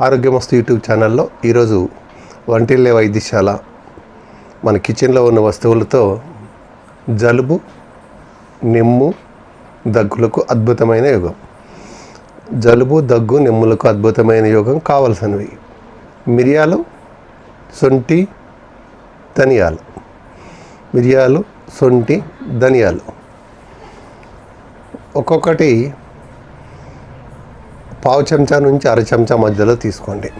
ఆరోగ్యమస్తు YouTube ఛానల్లో ఈరోజు వంటిల్లే వైద్యశాల మన కిచెన్లో ఉన్న వస్తువులతో జలుబు నిమ్ము దగ్గులకు అద్భుతమైన యోగం. జలుబు దగ్గు నిమ్ములకు అద్భుతమైన యోగం కావలసినవి. మిరియాలు సొంటి ధనియాలు. మిరియాలు సొంటి ధనియాలు. ఒక్కొక్కటి పావు చెంచా నుంచి అర చెంచా మధ్యలో తీసుకోండి.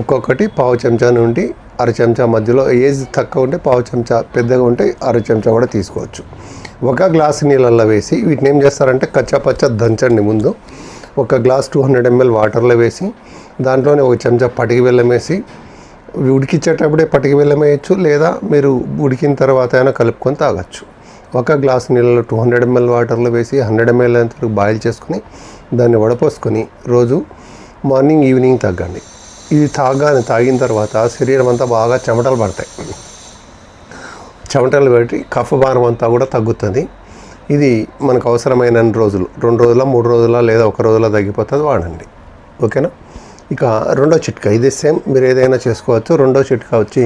ఒక్కొక్కటి పావు చెంచా నుండి అర చెంచా మధ్యలో ఏజ్ తక్కువ ఉంటే పావు చెంచా పెద్దగా ఉంటే అర చెంచా కూడా తీసుకోవచ్చు. ఒక గ్లాస్ నీళ్ళల్లో వేసి వీటిని ఏం చేస్తారంటే కచ్చాపచ్చ దంచండి ముందు. ఒక గ్లాస్ టూ హండ్రెడ్ ఎంఎల్ వాటర్లో వేసి దాంట్లోనే ఒక చెంచా పటికి బెల్లం వేసి ఉడికిచ్చేటప్పుడే పటికి బెల్లం వేయచ్చు లేదా మీరు ఉడికిన తర్వాత అయినా కలుపుకొని తాగొచ్చు. ఒక గ్లాస్ నీళ్ళలో టూ హండ్రెడ్ ఎంఎల్ వాటర్లో వేసి హండ్రెడ్ ఎంఎల్ అంత వరకు బాయిల్ చేసుకుని దాన్ని వడపోసుకొని రోజు మార్నింగ్ ఈవినింగ్ తగ్గండి ఇది తాగాని తాగిన తర్వాత శరీరం అంతా బాగా చెమటలు పడతాయి. చెమటలు పెట్టి కఫ భారం అంతా కూడా తగ్గుతుంది. ఇది మనకు అవసరమైన రోజులు. రెండు రోజుల మూడు రోజుల లేదా ఒక రోజులో తగ్గిపోతుంది వాడండి. ఓకేనా? ఇక రెండో చిట్కా. ఇది సేమ్ మీరు ఏదైనా చేసుకోవచ్చు. రెండో చిట్కా వచ్చి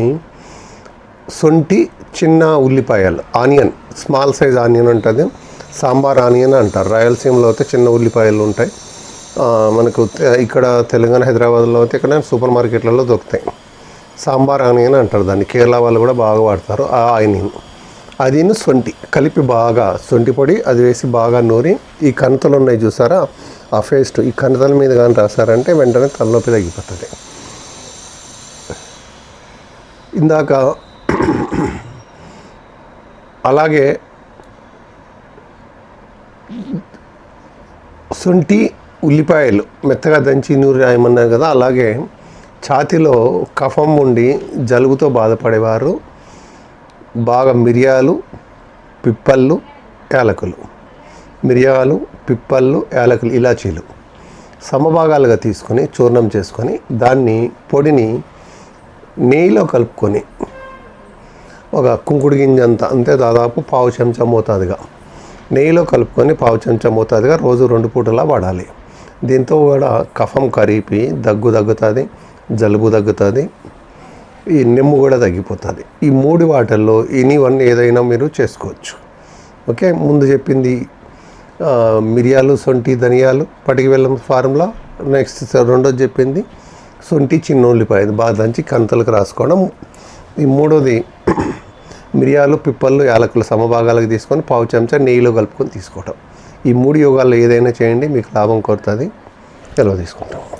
సొంటి చిన్న ఉల్లిపాయలు ఆనియన్ స్మాల్ సైజ్ ఆనియన్ ఉంటుంది సాంబార్ ఆనియన్ అంటారు. రాయలసీమలో అయితే చిన్న ఉల్లిపాయలు ఉంటాయి. మనకు ఇక్కడ తెలంగాణ హైదరాబాద్లో అయితే ఇక్కడ సూపర్ మార్కెట్లలో దొరుకుతాయి. సాంబార్ ఆనియన్ అంటారు దాన్ని. కేరళ వాళ్ళు కూడా బాగా వాడతారు ఆ ఆనియన్. అది సొంటి కలిపి బాగా సొంటి పొడి అది వేసి బాగా నూరి ఈ కణతలు ఉన్నాయి చూసారా? ఆ పేస్ట్ ఈ కణతల మీద కానీ రాసారంటే వెంటనే తలనొప్పి తగ్గిపోతుంది. ఇందాక అలాగే శొంఠి ఉల్లిపాయలు మెత్తగా దంచి నూరు రాయమన్నారు కదా అలాగే ఛాతిలో కఫం ఉండి జలుబుతో బాధపడేవారు బాగా మిరియాలు పిప్పళ్ళు యాలకులు. మిరియాలు పిప్పళ్ళు యాలకులు ఇలాచీలు సమభాగాలుగా తీసుకొని చూర్ణం చేసుకొని దాన్ని పొడిని నెయ్యిలో కలుపుకొని ఒక కుంకుడు గింజ అంత అంతే దాదాపు పావు చెంచా మోతాదుగా. నెయ్యిలో కలుపుకొని పావు చెంచా మోతాదుగా రోజు రెండు పూటలా వాడాలి. దీంతో కూడా కఫం కరిపి దగ్గు తగ్గుతుంది జలుబు తగ్గుతుంది ఈ నిమ్ము కూడా తగ్గిపోతుంది. ఈ మూడు వాటిల్లో ఎనీ వన్ ఏదైనా మీరు చేసుకోవచ్చు. ఓకే? ముందు చెప్పింది మిరియాలు సొంటి ధనియాలు పటికి వెళ్ళం ఫార్ములా నెక్స్ట్ రెండోది చెప్పింది సొంటి చిన్న ఉల్లిపాయ బాగా దంచి కంతలకు రాసుకోవడం ఈ మూడోది మిరియాలు పిప్పళ్ళు యాలకులు సమభాగాలకు తీసుకొని పావు చెంచా నెయ్యిలో కలుపుకొని తీసుకోవటం. ఈ మూడు యోగాల్లో ఏదైనా చేయండి మీకు లాభం కోరుతుంది. సెలవు తీసుకుంటాం.